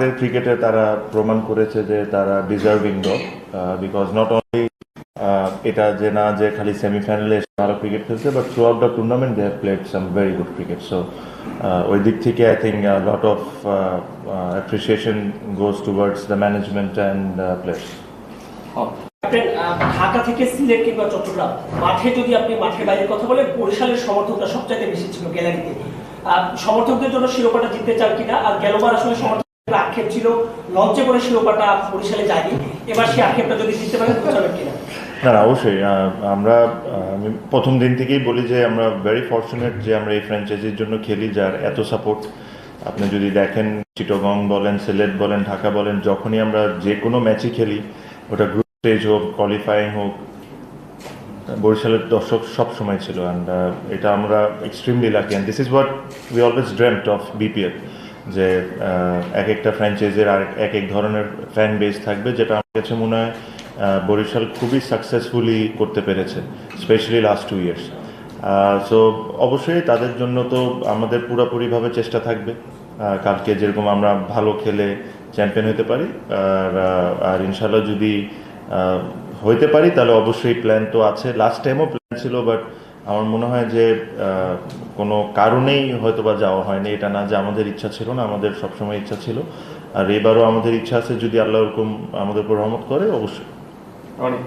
মাঠের ক্রিকেটে তারা প্রমাণ করেছে যে তারা ডিজার্ভিং দল বিকজ নট অনলি এটা যে না যে খালি সেমিফাইনালে ভালো ক্রিকেট খেলছে but throughout the tournament they have played some very good cricket so ওই দিক থেকে I think lot of appreciation goes towards the management and players Dhaka থেকে সিলেট কিংবা চট্টগ্রাম, মাঠে যদি আপনি মাঠের বাইরের কথা বলেন, বরিশালের সমর্থকটা সবচাইতে বেশি ছিল গ্যালারিতে। সমর্থকদের জন্য শিরোপাটা জিততে চান কিনা? আর গেলবার আসলে সমর্থকদের আক্ষেপ ছিল। লঞ্চে করে শিরোপাটা বরিশালে যায়নি। এবার সেই আক্ষেপটা যদি জিততে পারেন বোঝাবেন কিনা? না না, অবশ্যই আমরা আমি প্রথম দিন থেকেই বলি যে আমরা ভেরি ফর্চুনেট যে আমরা এই ফ্র্যাঞ্চাইজির জন্য খেলি, যার এত সাপোর্ট আপনি যদি দেখেন, চিটগং বলেন, সিলেট বলেন, ঢাকা বলেন, যখনই আমরা যে কোনো ম্যাচই খেলি, ওটা গ্রুপ স্টেজ হোক কোয়ালিফাইং হোক, বরিশালের দর্শক সব সময় ছিল। অ্যান্ড এটা আমরা extremely lucky and this is what we always dreamt of BPL যে এক একটা ফ্র্যাঞ্চাইজের আর এক এক ধরনের ফ্যান বেস থাকবে, যেটা আমার কাছে মনে হয় বরিশাল খুবই সাকসেসফুলি করতে পেরেছে specially last two years so অবশ্যই তাদের জন্য তো আমাদের পুরোপুরিভাবে চেষ্টা থাকবে। কালকে যেরকম আমরা ভালো খেলে চ্যাম্পিয়ন হতে পারি, আর আর ইনশাল্লাহ যদি হইতে পারি, তাহলে অবশ্যই প্ল্যান তো আছে। লাস্ট টাইমও প্ল্যান ছিল বাট আমার মনে হয় যে কোনো কারণেই হয়তো বা যাওয়া হয়নি। এটা না যে আমাদের ইচ্ছা ছিল না আমাদের সবসময় ইচ্ছা ছিল। আর এবারও আমাদের ইচ্ছা আছে যদি আল্লাহ ওরকম আমাদের উপর রহমত করে অবশ্যই। অনেক।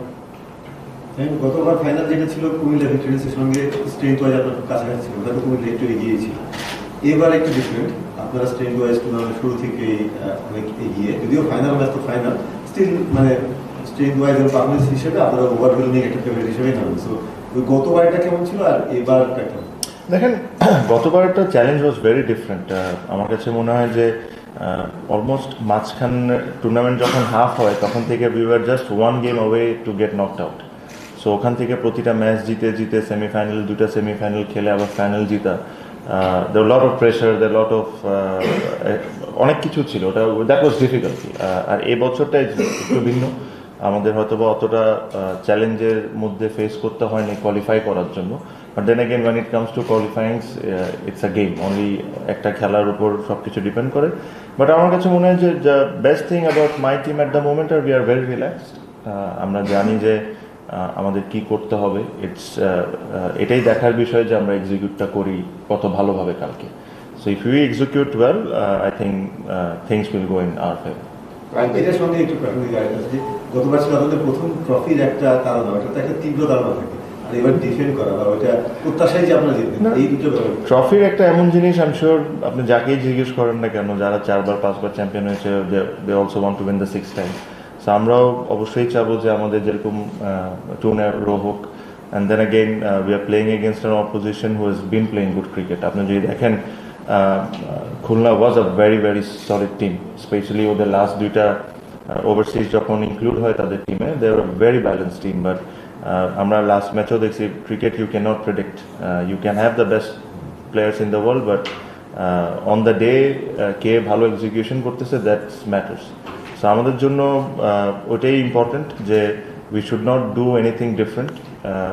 হ্যাঁ, গতবার ফাইনাল যেটা ছিল কুমিল্লা ভিক্টোরিয়ান্সের সঙ্গে স্ট্রেংথ ওয়াইজ আপনার খুব কাছাকাছি ছিল। ওটা কুমিল্লা একটু এগিয়ে ছিল। এবার একটু ডিফারেন্ট আপনারা স্ট্রেংথ ওয়াইজ টুর্নামেন্ট শুরু থেকে অনেক এগিয়ে। যদিও ফাইনাল ম্যাচ তো ফাইনাল স্টিল মানে স্ট্রেংথ ওয়াইজ পারফরমেন্স হিসেবে আপনারা একটা ফেভারিট হিসেবেই নামেন সো ওই গতবারটা দেখেন, গতবারটা চ্যালেঞ্জ ওয়াজ ভেরি ডিফারেন্ট আমার কাছে মনে হয় যে অলমোস্ট মাঝখান টুর্নামেন্ট যখন হাফ হয়, তখন থেকে we are just one game away to get knocked out so ওখান থেকে প্রতিটা ম্যাচ জিতে জিতে সেমিফাইনাল দুটা সেমিফাইনাল খেলে আবার final Jita. The lot of pressure the lot of অনেক কিছু ছিল। ওটা দ্যাট ওয়াজ ডিফিকাল্টি আর এই বছরটা একটু ভিন্ন। আমাদের হয়তো বা অতটা চ্যালেঞ্জের মধ্যে ফেস করতে হয়নি কোয়ালিফাই করার জন্য। But then again when it comes to qualifyings it's a game only একটা খেলার উপর সব কিছু ডিপেন্ড করে। বাট আমার কাছে মনে হয় যে the best thing about my team at the moment R we are very relaxed আমরা জানি যে আমাদের কি করতে হবে। ইটস এটাই দেখার বিষয় যে আমরা এক্সিকিউটটা করি কত ভালোভাবে কালকে। So if you execute well I think things will go in our favour এটার সঙ্গে একটু প্রাথমিক যে গতবার ছিল আপনাদের প্রথম ট্রফির একটা তাড়না ওটা তো একটা তীব্র থাকে। আর এবার ডিফেন্ড করা বা ওইটা প্রত্যাশাই যে আপনারা জিতবেন এই দুটো ট্রফির একটা এমন জিনিস আমি শিওর আপনি যাকেই জিজ্ঞেস করেন না কেন যারা চারবার পাঁচবার চ্যাম্পিয়ন হয়েছে they also want to win the six time so আমরাও অবশ্যই চাবো যে আমাদের যেরকম টুনে রো হোক। And then again we are playing against an opposition who is been playing good cricket আপনি যদি দেখেন Khulna was a very very solid team specially ওদের লাস্ট দুইটা ওভারসিজ যখন ইনক্লুড হয় তাদের টিমে they are very balance team but আমরা লাস্ট ম্যাচও দেখছি cricket you can not predict you can have the best players in the world but on the day কে ভালো এক্সিকিউশন করতেছে দ্যাটস ম্যাটার্স সো আমাদের জন্য uh, ওটাই ইম্পর্টেন্ট যে we should not do anything different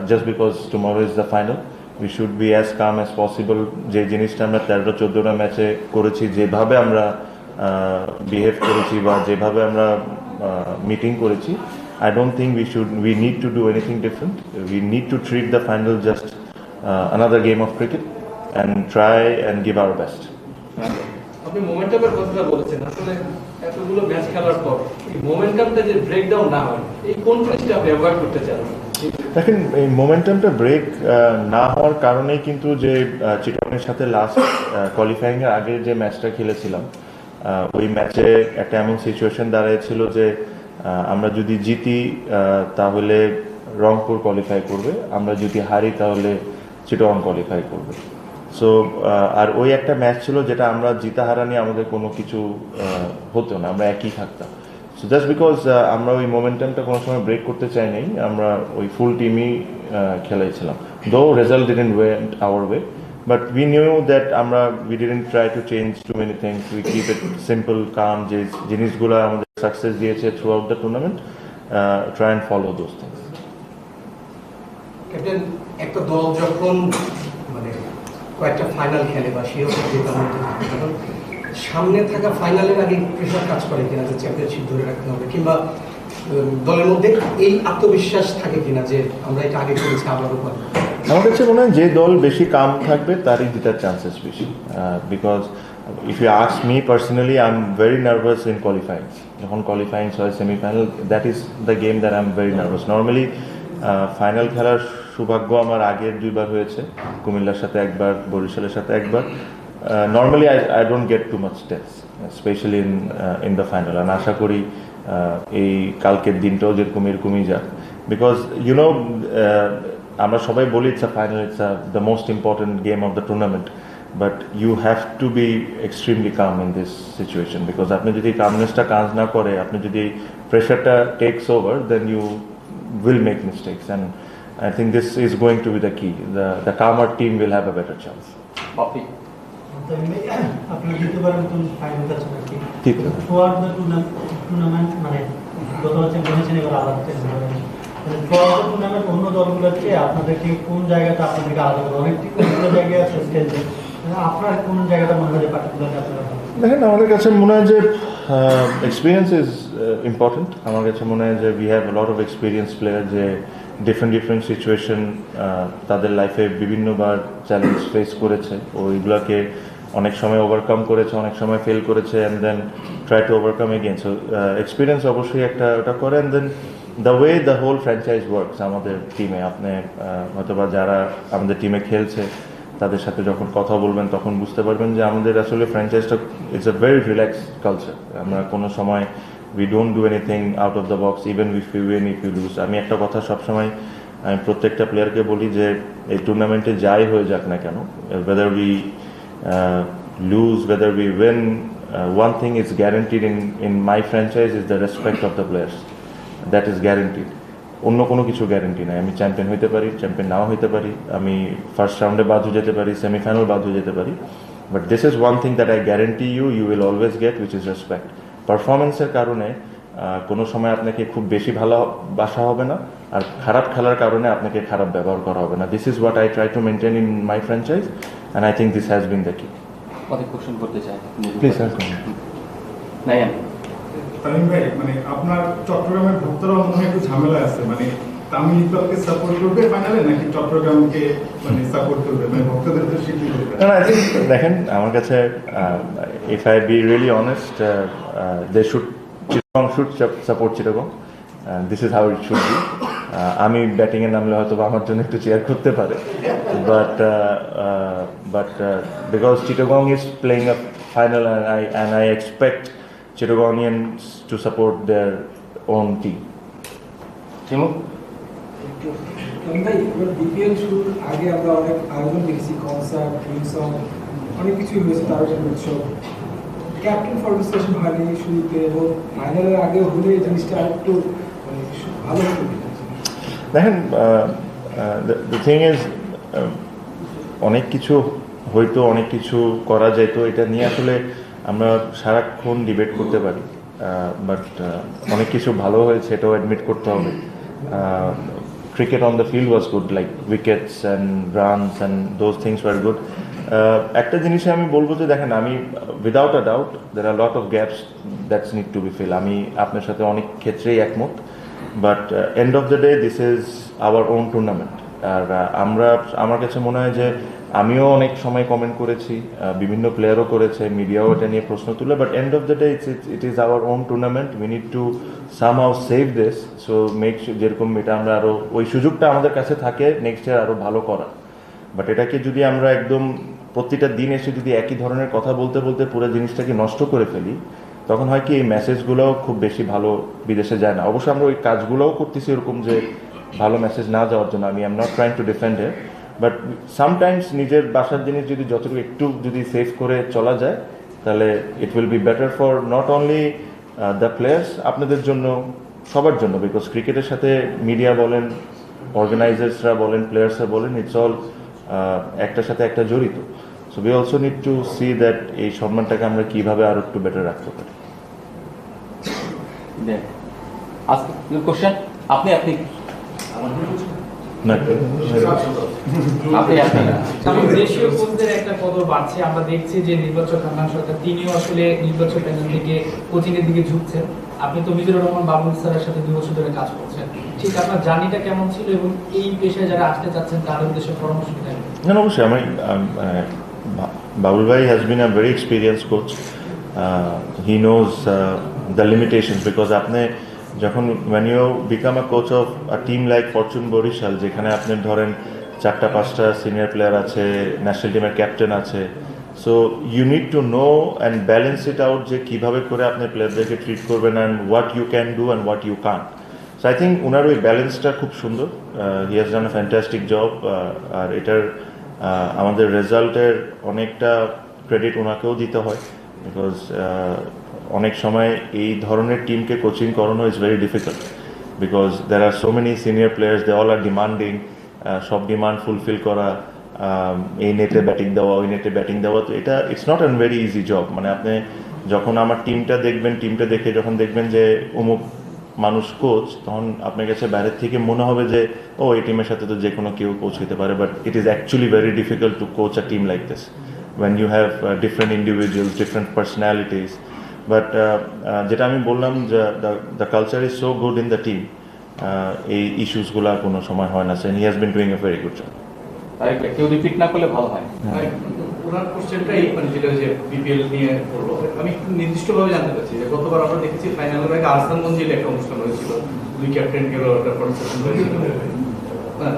just because tomorrow is the final we should be as calm as possible যে জিনিসটা আমরা তেরোটা, চোদ্দোটা ম্যাচে করেছি, যেভাবে আমরা বিহেভ করেছি বা যেভাবে আমরা মিটিং করেছি I don't think we should we need to do anything different we need to treat the final just another game of cricket and try and give our best আপনি মোমেন্টামের কথাটা বলেছেন। আসলে এতগুলো ম্যাচ খেলার পর এই মোমেন্টামটা যে ব্রেকডাউন না হয়, এই কোন জিনিসটা অ্যাভয়েড করতে চান? দেখেন, এই মোমেন্টামটা ব্রেক না হওয়ার কারণেই কিন্তু যে চিটনের সাথে লাস্ট কোয়ালিফাইং এর আগে যে ম্যাচটা খেলেছিলাম ওই ম্যাচে একটা এমন সিচুয়েশন দাঁড়িয়েছিল যে আমরা যদি জিতি তাহলে রংপুর কোয়ালিফাই করবে, আমরা যদি হারি, তাহলে চিটং কোয়ালিফাই করবে। সো আর ওই একটা ম্যাচ ছিল যেটা আমরা জিতা, হারা নিয়ে আমাদের কোনো কিছু হতো না, আমরা একই থাকতাম। সো জাস্ট বিকজ আমরা ওই মোমেন্টামটা কোনো সময় ব্রেক করতে চাই নাই আমরা ওই ফুল টিমই খেলাইছিলাম। Though result didn't went our way but we knew that আমরা we didn't try to change too many things we keep it simple calm যে জিনিসগুলো আমাদের সাকসেস দিয়েছে throughout the tournament try and follow those things একটা দল যখন মানে কয়েকটা ফাইনাল খেলে বা শিরোপা সামনে থাকা ফাইনালের আগে প্রেশার কাজ করে কিনা যে চ্যাম্পিয়নশিপ ধরে রাখতে হবে, কিংবা দলের মধ্যে এই আত্মবিশ্বাস থাকে কিনা যে আমরা এটা আগে করেছি, আবারও পারব আমার কাছে মনে হয় যে দল বেশি কাম থাকবে, তারই জেতার চান্সেস বেশি। Because if you ask me personally I am very nervous in qualifying যখন কোয়ালিফাইং হয় semifinal that is the game that I am very nervous normally final খেলার সৌভাগ্য আমার আগের দুইবার হয়েছে, কুমিল্লার সাথে একবার, বরিশালের সাথে একবার। Normally I I don't get too much steps specially in in the final আর আশা করি আহ, এই কালকের দিনটাও যেরকম এরকমই যাক বিকজ ইউ নো আমরা সবাই বলি it's a final it's the most important game of the tournament but you have to be extremely calm in this situation because আপনি যদি কামনেসটা কাজ না করে আপনি যদি প্রেশারটা takes over then you will make mistakes and I think this is going to be the key. The, the calmer team will have a better chance. Popy আপনার দ্বিতীয়বার নতুন ফাইনাল খেলছেন আর কি ঠিক। থ্রুআউট দ্য টুর্নামেন্ট মানে গতবার champion এবার আলাদা চ্যাম্পিয়ন হয়েছেন থ্রুআউট দ্য টুর্নামেন্ট অন্য দলগুলোর চেয়ে আপনাদেরকে কোন জায়গাটা আপনাদেরকে আলাদা করে অনেক অনেকগুলো জায়গায় আছে স্টেজে আপনার কোন জায়গাটা মনে হয় পার্টিকুলারলি আপনারা দেখেন আমাদের কাছে মনে হয় যে এক্সপিরিয়েন্স ইজ ইম্পর্টেন্ট আমার কাছে মনে হয় যে we have lot of experience player যে ডিফারেন্ট ডিফারেন্ট সিচুয়েশন তাদের লাইফে বিভিন্নবার চ্যালেঞ্জ ফেস করেছে। ওইগুলোকে অনেক সময় ওভারকাম করেছে অনেক সময় ফেল করেছে and then try to overcome again so experience অবশ্যই একটা ওটা করে and then the way the whole franchise works আমাদের টিমে আপনি আহ, হয়তোবা যারা আমাদের টিমে খেলছে তাদের সাথে যখন কথা বলবেন তখন বুঝতে পারবেন যে আমাদের আসলে ফ্র্যাঞ্চাইজটা it's a very relax culture আমরা কোনো সময় we don't do anything out of the box even if you win if you lose আমি একটা কথা সবসময় আমি প্রত্যেকটা প্লেয়ারকে বলি যে এই টুর্নামেন্টে যাই হয়ে যাক না কেন whether we lose whether we win one thing is guaranteed in, in my franchise is the respect of the players that is guaranteed অন্য কোনো কিছু গ্যারেন্টি নাই। আমি চ্যাম্পিয়ন হইতে পারি চ্যাম্পিয়ন নাও হইতে পারি। আমি ফার্স্ট রাউন্ডে বাদ হয়ে যেতে পারি সেমিফাইনাল বাদ হয়ে যেতে পারি। But this is one thing that I guarantee you you will always get which is respect পারফরমেন্সের কারণে কোনো সময় আপনাকে খুব বেশি ভালো বাসা হবে না আর খারাপ খেলার কারণে আপনাকে খারাপ ব্যবহার করা হবে না। This is what I try to maintain in my franchise and I think this has been the key অনেক কোশ্চেন করতে চাই। প্লিজ স্যার নাইয়ান তামিম ভাই মানে আপনার চট্টগ্রামের ভক্তরা মনে হয় একটু ঝামেলা আছে। মানে তামিম ইকবালকে সাপোর্ট করবে ফাইনালে নাকি চট্টগ্রামকে মানে সাপোর্ট করবে? মানে ভক্তদের তো করবে no, I think দেখেন আমার কাছে if I be really honest they should Chittagong should support Chittagong this is how it should be আমি ব্যাটিংয়ে নামলে হয়তো বা আমার জন্য একটু চেয়ার করতে পারে। But but because Chittagong is playing a final and I and I expect Chittagonians to support their own team Chimu ভাই বিপিএল শুরুর আগে আমরা অনেক আয়োজন দেখেছি কনসার্ট ফিল্ম সং অনেক কিছুই হয়েছে তার জন্য উৎসব। ক্যাপ্টেন ফরমেশন হয়নি শুরুতে এবং ফাইনালের আগে হলে এই জিনিসটা আরেকটু মানে ভালো হতো। দেখেন দ্য থিং ইজ অনেক কিছু হয়তো, অনেক কিছু করা যেত এটা নিয়ে আসলে আমরা সারাক্ষণ ডিবেট করতে পারি। বাট অনেক কিছু ভালো হয়েছে এটাও অ্যাডমিট করতে হবে। Cricket on the field was good like wickets and runs and those things were good একটা জিনিসে আমি বলব যে, দেখেন, আমি without a doubt there are lot of gaps that's need to be fill আমি আপনার সাথে অনেক ক্ষেত্রেই একমত। But end of the day this is our own tournament আর আমরা, আমার কাছে মনে হয় যে আমিও অনেক সময় কমেন্ট করেছি বিভিন্ন প্লেয়ারও করেছে মিডিয়াও এটা নিয়ে প্রশ্ন তুলে but end of the day it's it is our own tournament we need to somehow save this so make যেরকম এটা আমরা আরও ওই সুযোগটা আমাদের কাছে থাকে নেক্সট ইয়ার আরও ভালো করা বাট এটাকে যদি আমরা একদম প্রতিটা দিন এসে যদি একই ধরনের কথা বলতে বলতে পুরো জিনিসটাকে নষ্ট করে ফেলি তখন হয় কি, এই মেসেজগুলোও খুব বেশি ভালো বিদেশে যায় না। অবশ্য আমরা ওই কাজগুলোও করতেছি এরকম যে, ভালো মেসেজ না যাওয়ার জন্য। আমি am not trying to defend a but sometimes নিজের বাসার জিনিস যদি যতটুকু একটু যদি সেভ করে চলা যায়, তাহলে it will be better for not only the players আপনাদের জন্য, সবার জন্য বিকজ ক্রিকেটের সাথে মিডিয়া বলেন অর্গানাইজার্সরা বলেন প্লেয়ার্সরা বলেন ইটস অল একটার সাথে একটা জড়িত। So we also need to see that এই সম্মানটাকে আমরা কীভাবে আরও একটু বেটার রাখতে পারি। আজকে কোশ্চেন আপনি আপনি। না আপনি আপনি। কারণ দেশীয় কোচদের একটা কদর বাড়ছে। আমরা দেখছি যে নির্বাচক হান্নান সরকার তিনিও আসলে নির্বাচক থেকে কোচিং এর দিকে ঝুঁকছেন। আপনি তো মিজুর রহমান বাবুল স্যারের সাথে দুই বছর ধরে কাজ করছেন। ঠিক আপনার জার্নিটা কেমন ছিল এবং এই পেশায় যারা আসতে চাচ্ছেন তাদের উদ্দেশ্যে পরামর্শ Babul Bhai has been the limitations, because আপনি যখন, when you become a coach of a team like Fortune Barishal যেখানে আপনি ধরেন চারটা, পাঁচটা সিনিয়র প্লেয়ার আছে ন্যাশনাল টিমের ক্যাপ্টেন আছে so you need to know and balance it out যে কীভাবে করে আপনি প্লেয়ারদেরকে ট্রিট করবেন and what you can do and what you can't so I think owner ওই ব্যালেন্সটা খুব সুন্দর। He has done a fantastic job আর এটার আমাদের রেজাল্টের অনেকটা ক্রেডিট ওনাকেও দিতে হয় বিকজ অনেক সময় এই ধরনের টিমকে কোচিং করানো is very difficult because there are so many senior players they all are demanding সব ডিমান্ড ফুলফিল করা এই নেটে ব্যাটিং দেওয়া ওই নেটে ব্যাটিং দেওয়া তো এটা it's not an very easy job মানে আপনি যখন আমার টিমটা দেখবেন টিমটা দেখে যখন দেখবেন যে অমুক মানুষ কোচ তখন আপনার কাছে বাইরের থেকে মনে হবে যে ও এই টিমের সাথে তো যে কোনো কেউ কোচ হতে পারে but it is actually very difficult to coach a team like this you have uh, different individuals, different personalities. But uh, uh, যেটা আমি বললাম যে the culture is so good in the team এই ইস্যুসগুলো কোনো সময় হয় না। Since he has been doing a very good job তাই কেউ রিপিট না করলে ভালো হয়। ভাই, ওনার কোশ্চেনটাই মানে যেটা যে বিপিএল নিয়ে বলব আমি একটু নির্দিষ্টভাবে জানতে চাচ্ছি যে গতবার আমরা দেখেছি ফাইনালের আগে আরসানগঞ্জে একটা অনুষ্ঠান হয়েছিল। দুই ক্যাপ্টেন গেল একটা কনসেশন হয়েছিল হ্যাঁ,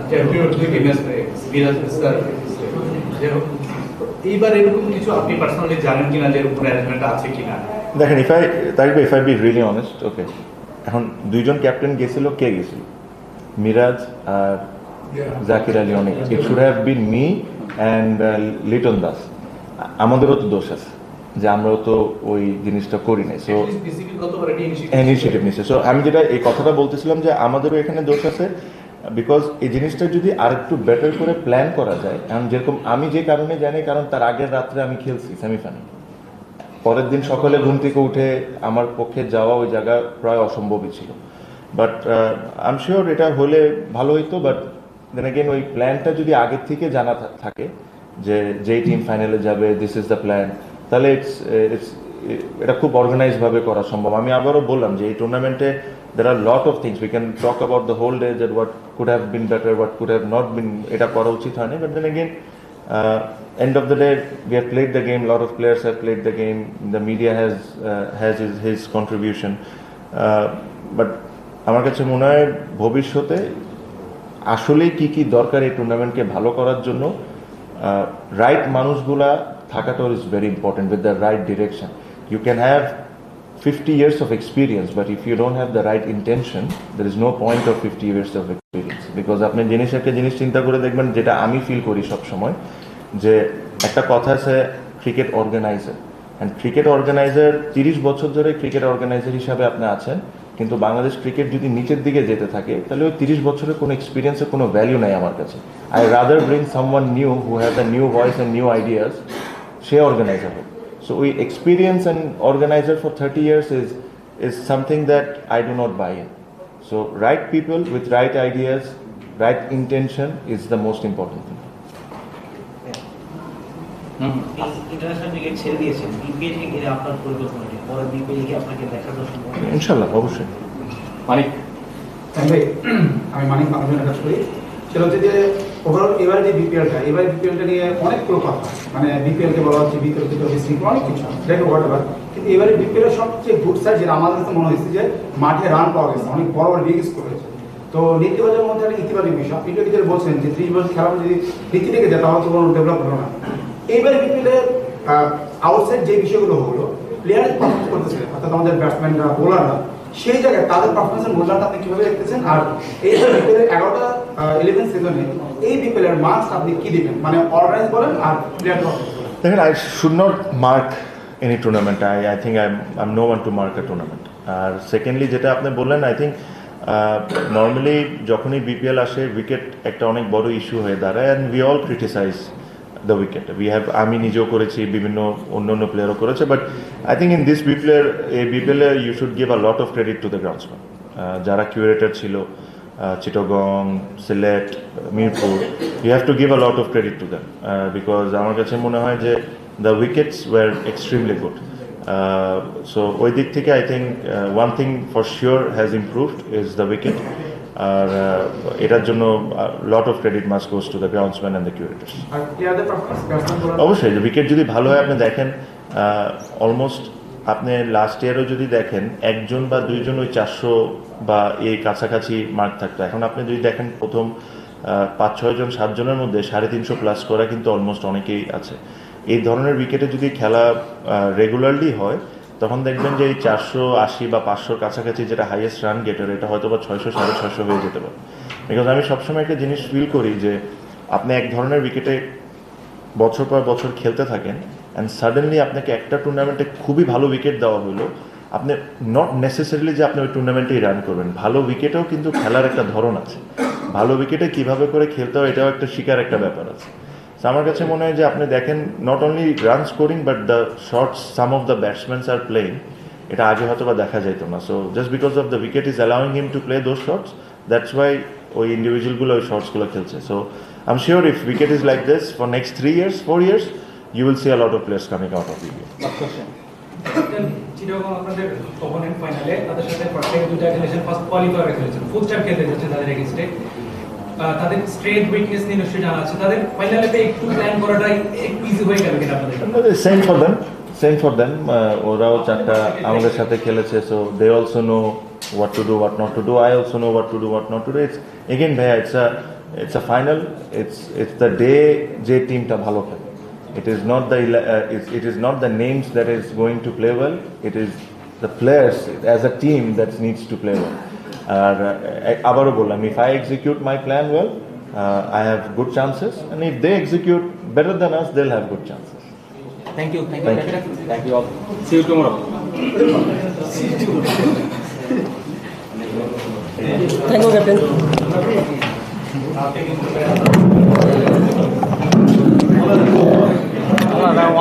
এইবার এরকম কিছু আপনি পার্সোনালি জানেন কিনা যে এরকম অ্যারেঞ্জমেন্ট আছে কিনা? দেখেন if I tariff if I be really honest okay এখন দুইজন ক্যাপ্টেন গেছিল কে গেছিল? মিরাজ আর জাকির আলী অনেক। It should have been me and Liton Das আমাদেরও তো দোষ আছে যে আমরাও তো ওই জিনিসটা করি নাই। সো ইনিশিয়েটিভ নিচ্ছে সো আমি যেটা এই কথাটা বলতেছিলাম যে আমাদেরও এখানে দোষ আছে বিকজ এই জিনিসটা যদি আরেকটু বেটার করে প্ল্যান করা যায় এখন যেরকম আমি যে কারণে জানি কারণ তার আগের রাত্রে আমি খেলছি সেমিফাইনাল পরের দিন সকালে ঘুম থেকে উঠে আমার পক্ষে যাওয়া ওই জায়গা প্রায় অসম্ভবই ছিল। বাট আই শিওর এটা হলে ভালো হইতো বাট দেন অ্যাগেন ওই প্ল্যানটা যদি আগের থেকে জানা থাকে যে যেই টিম ফাইনালে যাবে দিস ইজ দ্য প্ল্যান তাহলে ইটস ইটস এটা খুব অর্গানাইজভাবে করা সম্ভব। আমি আবারও বললাম যে এই টুর্নামেন্টে there are lot of things we can talk about the whole day that what could have been better what could have not been এটা করা উচিত হয়নি। But then again uh, end of the day, we have played the game. A lot of players have played the game. The media has uh, has his, his contribution. Uh, but আমার কাছে মনে হয় ভবিষ্যতে আসলে কি কি দরকার এই টুর্নামেন্টকে ভালো করার জন্য রাইট মানুষগুলা থাকাটা is very important with the right direction you can have 50 years of experience, but if you don't have the right intention, there is no point of 50 years of experience. Because আপনি জিনিস একটা জিনিস চিন্তা করে দেখবেন যেটা আমি ফিল করি সব সময় যে একটা কথা আছে cricket organiser and cricket organiser তিরিশ বছর ধরে ক্রিকেট অর্গানাইজার হিসাবে আপনি আছেন কিন্তু বাংলাদেশ ক্রিকেট যদি নিচের দিকে যেতে থাকে তাহলে ওই তিরিশ বছরের কোনো এক্সপিরিয়েন্সের কোনো ভ্যালু নাই আমার কাছে I rather bring someone new who have the new voice and new ideas say organiser হোক সো we experience an organizer for 30 years ইজ something that I do not buy in. So right people with right ideas, right intention is the most important thing. Hmm international cricket ছেড়ে দিয়েছেন BPL কে ঘিরে আপনার পরিকল্পনা কি পরে বিপিএল কি আপনাকে দেখার সম্ভব ইনশাল্লাহ অবশ্যই। মানিক? আমি মানিক মানুষজনের কাজ করি সেটা হচ্ছে যে ওভারঅল এবারে যে বিপিএলটা এবারে বিপিএলটা নিয়ে অনেকগুলো কথা মানে বিপিএলকে বলা হচ্ছে বিপিএল বিশৃঙ্খলা অনেক কিছু দেখো হোয়াট এভার কিন্তু এবারে বিপিএল এর সবচেয়ে গুড সাইড যেটা আমাদের কাছে মনে হয়েছে যে মাঠে রান পাওয়া গেছে। অনেক বড় বড় বিগ স্কোর হয়েছে। তো নেতিবাচকের মধ্যে একটা ইতিবাচক বিষয়। বলছেন যে ত্রিশ বছর খেলা যদি নীতি থেকে যায় তাহলে তো কোনো ডেভেলপ হলো না। এইবারে বিপিএল আউটসাইড যে বিষয়গুলো হলো প্লেয়ার করতেছে অর্থাৎ আমাদের ব্যাটসম্যানরা বোলাররা সেই জায়গায় তাদের পারফরমেন্সের মূল্যায়নটা আপনি কীভাবে দেখতেছেন? আর এই বিপিএলের এগারোটা ইলেভেন সিজনে এই বিপিএলের মার্কস আপনি কি মানে বলেন আর player Then I should not mark any tournament. I, I think I'm, I'm no one to mark a আর সেকেন্ডলি যেটা আপনি বললেন আই থিঙ্ক নর্মালি যখনই বিপিএল আসে উইকেট একটা অনেক বড় ইস্যু হয়ে দাঁড়ায় and we all criticise the wicket we have আমি নিজেও করেছি, বিভিন্ন অন্য অন্য প্লেয়ারও করেছে but I think in this বিপ্লেয়ার এই বিপ্লে you should give a lot of credit to the groundsman যারা কিউরেটার ছিল Chittagong Sylhet Mirpur you have to give a lot of credit to them because আমার কাছে মনে হয় যে the wickets were extremely good so ওই দিক থেকে I think one thing for sure has improved is the wicket আর এটার জন্য lot of credit must goes to the groundsman and the curators অবশ্যই উইকেট যদি ভালো হয় আপনি দেখেন অলমোস্ট আপনি লাস্ট ইয়ারও যদি দেখেন একজন বা দুইজন ওই চারশো বা এই কাছাকাছি মার্ক থাকতো। এখন আপনি যদি দেখেন প্রথম পাঁচ ছয়জন সাতজনের মধ্যে সাড়ে তিনশো প্লাস করা কিন্তু অলমোস্ট অনেকেই আছে। এই ধরনের উইকেটে যদি খেলা রেগুলারলি হয় তখন দেখবেন যে এই চারশো আশি বা পাঁচশোর কাছাকাছি যেটা হাইয়েস্ট রান গেটার এটা হয়তো বা ছয়শো, সাড়ে ছয়শো হয়ে যেতে পারে। বিকজ আমি সবসময় একটা জিনিস ফিল করি যে আপনি এক ধরনের উইকেটে বছর পর বছর খেলতে থাকেন অ্যান্ড সাডেনলি আপনাকে একটা টুর্নামেন্টে খুবই ভালো উইকেট দেওয়া হলো, আপনি নট নেসেসারিলি যে আপনি ওই টুর্নামেন্টেই রান করবেন, ভালো উইকেটেও কিন্তু খেলার একটা ধরন আছে। ভালো উইকেটে কীভাবে করে খেলতে হয় এটাও একটা শিকার একটা ব্যাপার আছে। আমার কাছে মনে হয় যে আপনি দেখেন not only run scoring but the shots some of the batsmans are playing এটা আগে হয়তো বা দেখা যেত না। So just because of the wicket is allowing him to play those shots that's why ওই ইন্ডিভিজুয়ালগুলো ওই শর্টসগুলো খেলছে। So I am sure if wicket is like this for next three years four years you will see a lot of players coming out of opponent ফাইনালে তাদের সাথে first time খেলেছেন। ফুল star খেলতে যাচ্ছেন তাদের এগেইনস্টে তাদের স্ট্রেট উইকনেস নিয়ে নিশ্চয়ই জানা আছে। তাদের ফাইনালেতে একটু প্ল্যান করাটাই একটু ইজি হয়ে গেল কিনা আপনাদের। Same for them same for them ওরাও চারটা আমাদের সাথে খেলেছে so they also know what to do what not to do I also know what to do what not to do it's again ভাইয়া it's a it's a final it's it's the day যে টিমটা ভালো খেলে। It is not the it is not the names that is going to play well it is the players as a team that needs to play well R uh, আবারও বললাম if I execute my plan well I have good chances and if they execute better than us, they'll have good chances. Thank you thank Thank you thank you all see you tomorrow thank you captain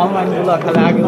অনলাইনগুলো খালি আগে